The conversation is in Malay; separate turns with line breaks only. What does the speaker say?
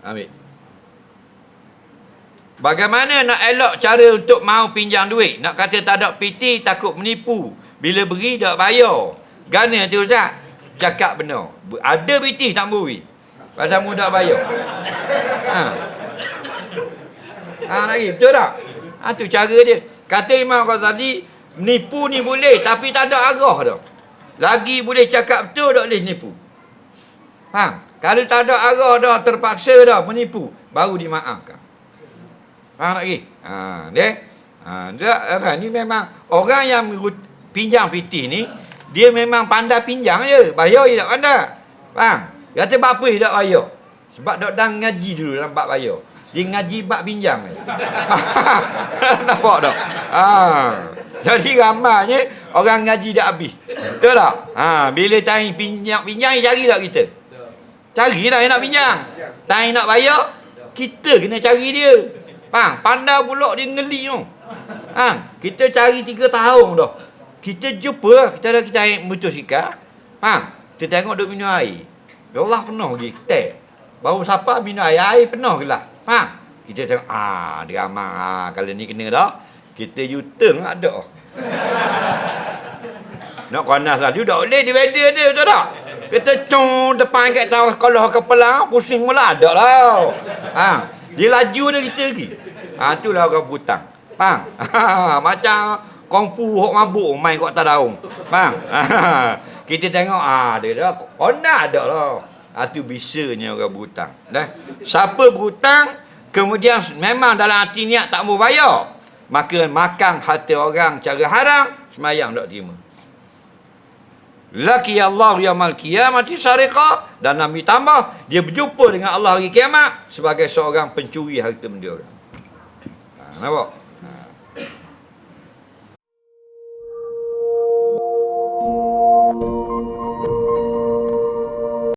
Ambil. Bagaimana nak elok cara untuk mau pinjam duit? Nak kata tak ada PT takut menipu. Bila beri tak bayar. Gana tu Ustaz? Cakap benar. Ada PT tak beri. Pasal mu tak bayar. Ha. Ha lagi betul tak? Ha tu cara dia. Kata Imam Ghazali, nipu ni boleh tapi tak ada arah dah. Lagi boleh cakap betul tak boleh nipu. Ha, kalau tak ada arah dah terpaksa dah menipu, baru dimaafkan. Faham tak lagi? Ha, dia. Ha, dia orang ni memang orang yang pinjam PT ni dia memang pandai pinjam je. Bayar dia tak pandai. Faham? Kata apa dia tak bayar? Sebab dok dang ngaji dulu dalam bab bayar. Dia ngaji bab pinjam ni. Nampak tak? Ha. Jadi ramanya orang ngaji dah habis. Betul tak? Ha, bila time pinjam pinjam cari tak kita? Cari lah yang nak pinjam. Time nak bayar, kita kena cari dia. Faham? Pandai pula dia ngeli tu. Ha, kita cari tiga tahun dah. Kita jumpa lah. Kita dah kita naik motosikal. Ha, kita tengok duk minum air. Allah penuh lagi. Teh. Baru siapa minum air, air penuh ke lah. Ha, kita tengok, ah, dia aman. Ah, kalau ni kena dah, kita U-turn lah ada. Nak panas lah. Dia tak boleh di weather dia, betul tak? Kita cung depan kat tahu kalau kepala pusing mula ada lah. Ha, dia laju dia kita lagi. Ha, itulah orang butang. Faham? Ha, macam kongfu hok mabuk main kat atas daun. Faham? Ha, kita tengok ah dia dah kona ada lah. Ha, tu bisanya orang berhutang. Dah. Siapa berhutang kemudian memang dalam hati niat tak mau bayar, maka makan hati orang cara haram semayang tak terima. Laki Allah yaumul qiyamati sariqah dan Nabi tambah dia berjumpa dengan Allah hari kiamat sebagai seorang pencuri harta benda orang. Ha, nampak?